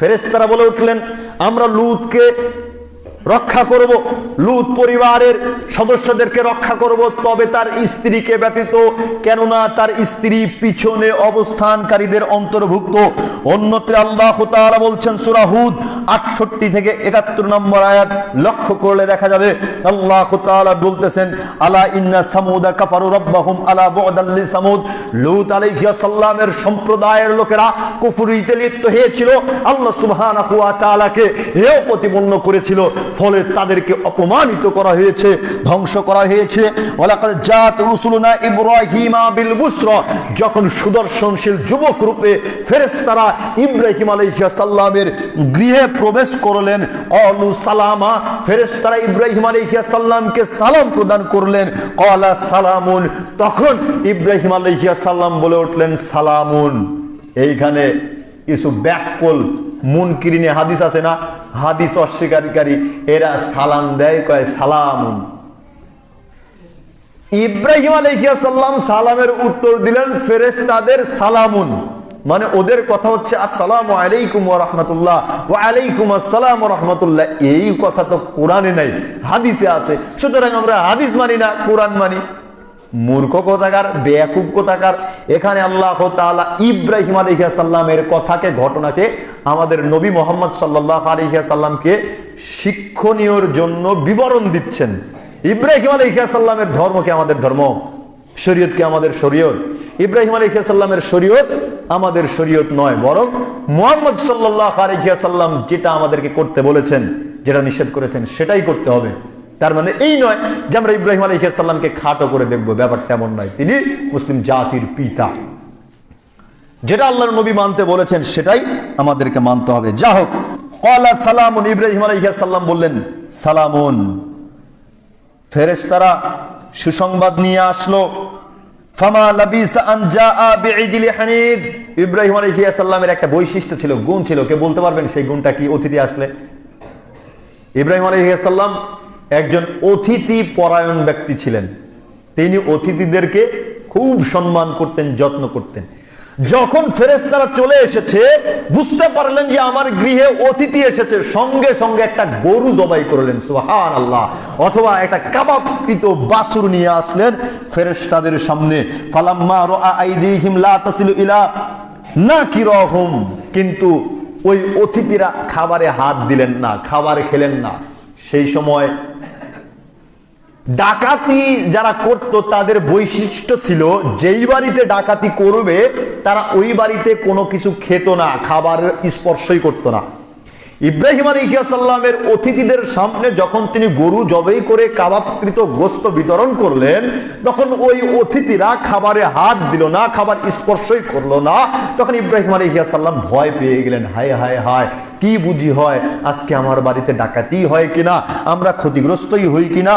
ফেরেশতারা বলে উঠলেন আমরা লুতকে রক্ষা করব। লুত পরিবারের সদস্যদেরকে রক্ষা করব, তবে তার স্ত্রীকে ব্যতীত, কেননা তার স্ত্রী পিছনে অবস্থানকারীদের অন্তর্ভুক্ত। অন্যত্রে আল্লাহ তাআলা বলছেন, সূরা হুদ 68 থেকে 71 নম্বর আয়াত লক্ষ্য করলে দেখা যাবে, আল্লাহ তাআলা বলতেছেন, আলা ইন্না সামুদা কাফারু রাব্বাহুম আলা বু'দাল লিসামুদ। লুত আলাইহিস সালামের সম্প্রদায়ের লোকেরা কুফরিতে লিপ্ত হয়েছিল। আল্লাহ সুবহানাহু ওয়া তাআলাকে হেয় প্রতিপন্ন করেছিল। ফলে তাদেরকে অপমানিত করা হয়েছে, ধ্বংস করা হয়েছে। ইব্রাহিমা যখন সুদর্শনশীল যুবক রূপে ফেরেশতারা ইব্রাহিম আলাইহিস সালামের গৃহে প্রবেশ করলেন অলু সালামা, ফেরেশতারা ইব্রাহিম আলাইহিস সালামকে সালাম প্রদান করলেন। কলা সালামুন, তখন ইব্রাহিম আলাইহিস সালাম বলে উঠলেন, সালামুন। এইখানে কিছু ব্যাককল, মুনকিরিনে হাদিস আছে না? হাদিস অস্বীকারী এরা সালাম দেয়, কয় সালামুন। ইব্রাহিম আলাইহিসসালাম সালামের উত্তর দিলেন, ফেরেশতাদের সালামুন। মানে ওদের কথা হচ্ছে, আসসালামু আলাইকুম রাহমাতুল্লাহ, ওয়া আলাইকুম আসসালাম রাহমাতুল্লাহ। এই কথা তো কোরআনে নাই, হাদিসে আছে। সুতরাং আমরা হাদিস মানি না, কোরআন মানি। মূর্খ কোথাকার, বেয়াকুব কোথাকার। এখানে আল্লাহ তাআলা ইব্রাহিম আলাইহিস সালামের কথাকে, ঘটনাকে আমাদের নবী মোহাম্মদ সাল্লাল্লাহু আলাইহি সাল্লামকে শিক্ষণীয়র জন্য বিবরণ দিচ্ছেন। ইব্রাহিম আলাইহিস সালামের ধর্ম কি আমাদের ধর্ম? শরীয়ত কি আমাদের শরীয়ত? ইব্রাহিম আলাইহিস সালামের শরীয়ত আমাদের শরীয়ত নয়, বরং মোহাম্মদ সাল্লাল্লাহু আলাইহি সাল্লাম যেটা আমাদেরকে করতে বলেছেন, যেটা নিষেধ করেছেন, সেটাই করতে হবে। তার মানে এই নয় যে আমরা ইব্রাহিম আলহিসাল্লামকে খাটো করে দেখব, ব্যাপারটা এমন নয়। তিনি মুসলিম জাতির পিতা। যেটা আল্লাহর নবী মানতে বলেছেন, সেটাই আমাদেরকে মানতে হবে। যা হোক কলা সালামুন, ইব্রাহিম আলহিসাল্লাম বললেন, সালামুন। ফেরেশতারা সুসংবাদ নিয়ে আসলো, ফামা ইব্রাহিম আলাইহিস একটা বৈশিষ্ট্য ছিল, গুণ ছিল। কে বলতে পারবেন সেই গুণটা কি? অতিথি আসলে। ইব্রাহিম আলাইহিস সালাম একজন অতিথি পরায়ণ ব্যক্তি ছিলেন। তিনি অতিথিদেরকে খুব সম্মান করতেন, যত্ন করতেন। যখন ফেরেশতারা চলে এসেছে, বুঝতে পারলেন যে আমার গৃহে অতিথি এসেছে। সঙ্গে সঙ্গে একটা গরু জবাই করলেন সুহান আল্লাহ অথবা একটা কাবাবকৃত বাসুর নিয়ে আসলেন ফেরেশতাদের সামনে। ফালাম্মা রাআ আইদিহিম লা তাসিলু ইলা নাকিরাহুম। কিন্তু ওই অতিথিরা খাবারে হাত দিলেন না, খাবার খেলেন না। সেই সময় ডাকাতি যারা করত, তাদের বৈশিষ্ট্য ছিল, যেই বাড়িতে ডাকাতি করবে, তারা ওই বাড়িতে কোনো কিছু খেত না, খাবার স্পর্শই করতো না। ইব্রাহিম আলী আলিহাসাল্লামের অতিথিদের সামনে যখন তিনি গরু জবেই করে কাবাবকৃত গোস্ত বিতরণ করলেন, তখন ওই অতিথিরা খাবারে হাত দিল না, খাবার স্পর্শই করল না। তখন ইব্রাহিম আলী আলিহাসাল্লাম ভয় পেয়ে গেলেন, হায় হায় হায়, কি বুঝি হয়, আজকে আমার বাড়িতে ডাকাতি হয় কিনা, আমরা ক্ষতিগ্রস্তই হই কিনা?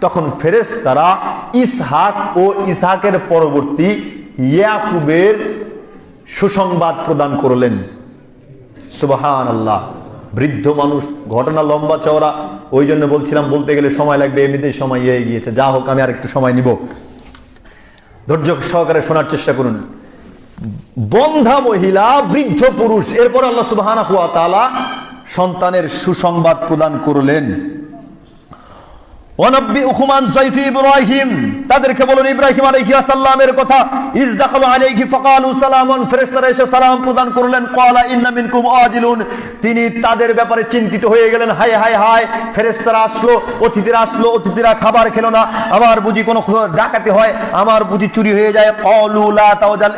তখন ফেরেশতারা ইসহাক ও ইসহাকের পরবর্তী ইয়াকুবের সুসংবাদ প্রদান করলেন। সুবহান আল্লাহ বৃদ্ধ মানুষ, ঘটনা লম্বা চওড়া, ওই জন্য বলছিলাম, বলতে গেলে সময় লাগবে, এমনিতেই সময় ইয়ে গিয়েছে। যা হোক, আমি আর একটু সময় নিব। ধৈর্য সহকারে শোনার চেষ্টা করুন। বন্ধা মহিলা, বৃদ্ধ পুরুষ, এরপর আল্লাহ তাআলা সন্তানের সুসংবাদ প্রদান করলেন। তাদেরকে বলুন সালামের কথা, ইজ সালাম প্রদান করলেন তিনি তাদের ব্যাপারে চিন্তিত হয়ে গেলেন আসলো, অতিথিরা আসলো, অতিথিরা খাবার খেলো না। আমার বুঝি কোনো ডাকাতি হয়? আমার বুঝি চুরি হয়ে যায়? তাওজাল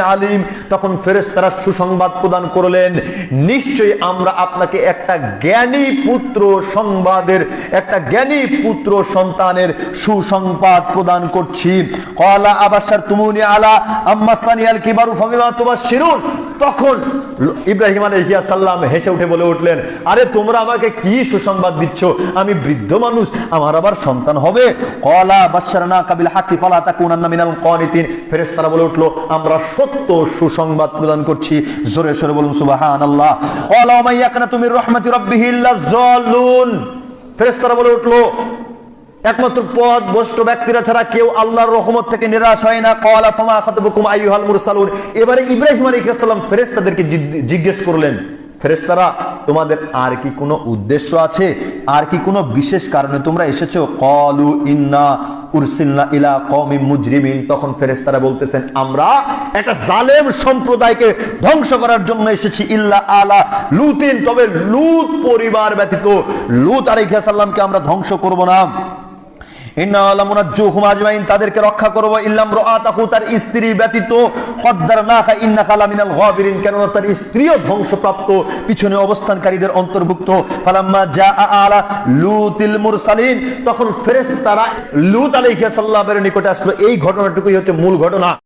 আলিম। তখন ফেরেশতারা সুসংবাদ প্রদান করলেন, নিশ্চয়ই আমরা আপনাকে একটা জ্ঞানী পুত্র সংবাদের একটা জ্ঞানী পুত্র সন্তানের সুসংবাদ প্রদান করছি। কলা আবাসার তুমুনি আলা আম্মা সানিয়াল কিবারু ফামিমা তুবাশশিরুন তখন ইব্রাহিম আলাইহিস সালাম হেসে উঠে বলে উঠলেন, আরে তোমরা আমাকে কি সুসংবাদ দিচ্ছ? আমি বৃদ্ধ মানুষ, আমার আবার সন্তান হবে? কলা বাশশারনা কাবিল হাক্কি ফালা তাকুনান্না মিনাল কানিতিন ফেরেশতারা বলে উঠল, আমরা সত্য সুসংবাদ প্রদান করছি। জোরে সরে বলুন, সুবহানাল্লাহ। কলা ওয়া মাইয়াকানা তুমি রহমাতি রাব্বিহি ইল্লা ফেরেশতারা বলে উঠল, একমাত্র পদ বষ্ট ব্যক্তিরা ছাড়া কেউ আল্লাহর রহমত থেকে নিরাশ হয় না। কলা ফামা খাতবুকুম আইয়ুহাল মুরসালুন। এবারে ইব্রাহিম আলাইহিস সালাম ফেরেস্তাদেরকে জিজ্ঞ- জিজ্ঞেস করলেন ফেরেশতারা, তোমাদের আর কি কোনো উদ্দেশ্য আছে? আর কি কোনো বিশেষ কারণে তোমরা এসেছ? কলু ইন্না উরসিলনা ইলা কওমিম মুজরিমিন। তখন ফেরেশতারা বলতেছেন, আমরা একটা জালেম সম্প্রদায়কে ধ্বংস করার জন্য এসেছি। ইল্লা আলা লুতিন। তবে লুত পরিবার ব্যতীত লুত আলাইহিস সালামকে আমরা ধ্বংস করব না। তাদেরকে রক্ষা করব। ইল্লাম তার স্ত্রী ব্যতীত তার স্ত্রীও ধ্বংসপ্রাপ্ত, পিছনে অবস্থানকারীদের অন্তর্ভুক্ত। তখন লুত আলাইহিস সালামের নিকটে আসলো। এই ঘটনাটুকুই হচ্ছে মূল ঘটনা।